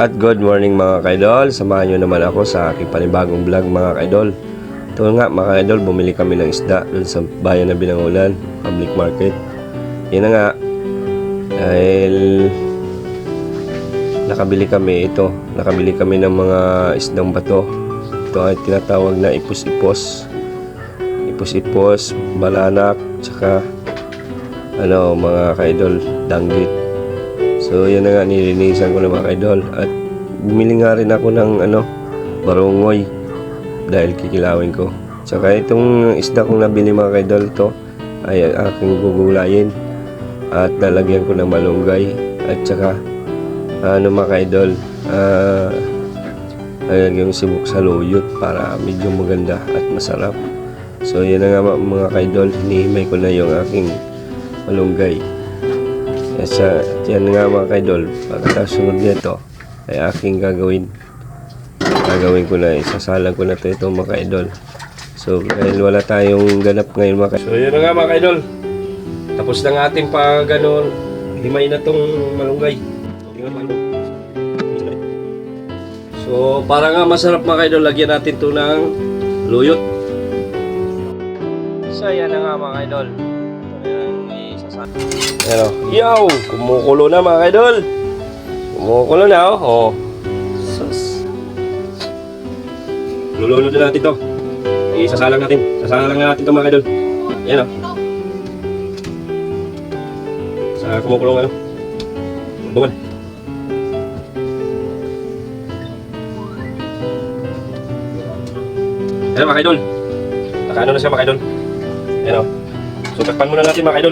At good morning mga kaidol. Samahan nyo naman ako sa aking panibagong vlog mga kaidol. Ito nga mga kaidol, bumili kami ng isda dun sa bayan na Binangulan, public market. Yun na nga, dahil nakabili kami ito. Nakabili kami ng mga isdang bato. Ito ay tinatawag na ipos-ipos. Ipos-ipos, balanak, tsaka ano mga kaidol, danggit. So yan na nga nilinisan ko na mga kaidol at bumili nga rin ako ng ano barungoy dahil kikilawin ko. Tsaka itong isda kong nabili mga kaidol to ay aking gugulayin at lalagyan ko ng malunggay at tsaka ano mga kaidol ah lalagyan ko sibuk sa luyot para medyo maganda at masarap. So yan na nga mga- mga kaidol, hinihimay ko na yung aking malunggay. At sa yan nga mga kaidol, pagkakasunod nito ay aking gagawin. Gagawin ko na, isasalang ko na to ito mga kaidol. So dahil wala tayong ganap ngayon mga kaidol. So yun nga mga kaidol. Tapos na nga ating pag ano, himay na tong malunggay. Tingnan mo. So para nga masarap mga kaidol, lagyan natin to ng luyot. So yan nga mga kaidol. Ito Ano? Yo! Kumukulo na mga idol. Kumukulo na oh. oh. Sus. Lulunod na natin to. Isasalang natin. Sasalang na natin to mga idol. Yan oh. Sa kumukulong ano. Bumad. Ayan mga idol. Nakaano na siya mga idol. Ayan oh. So takpan muna natin mga idol.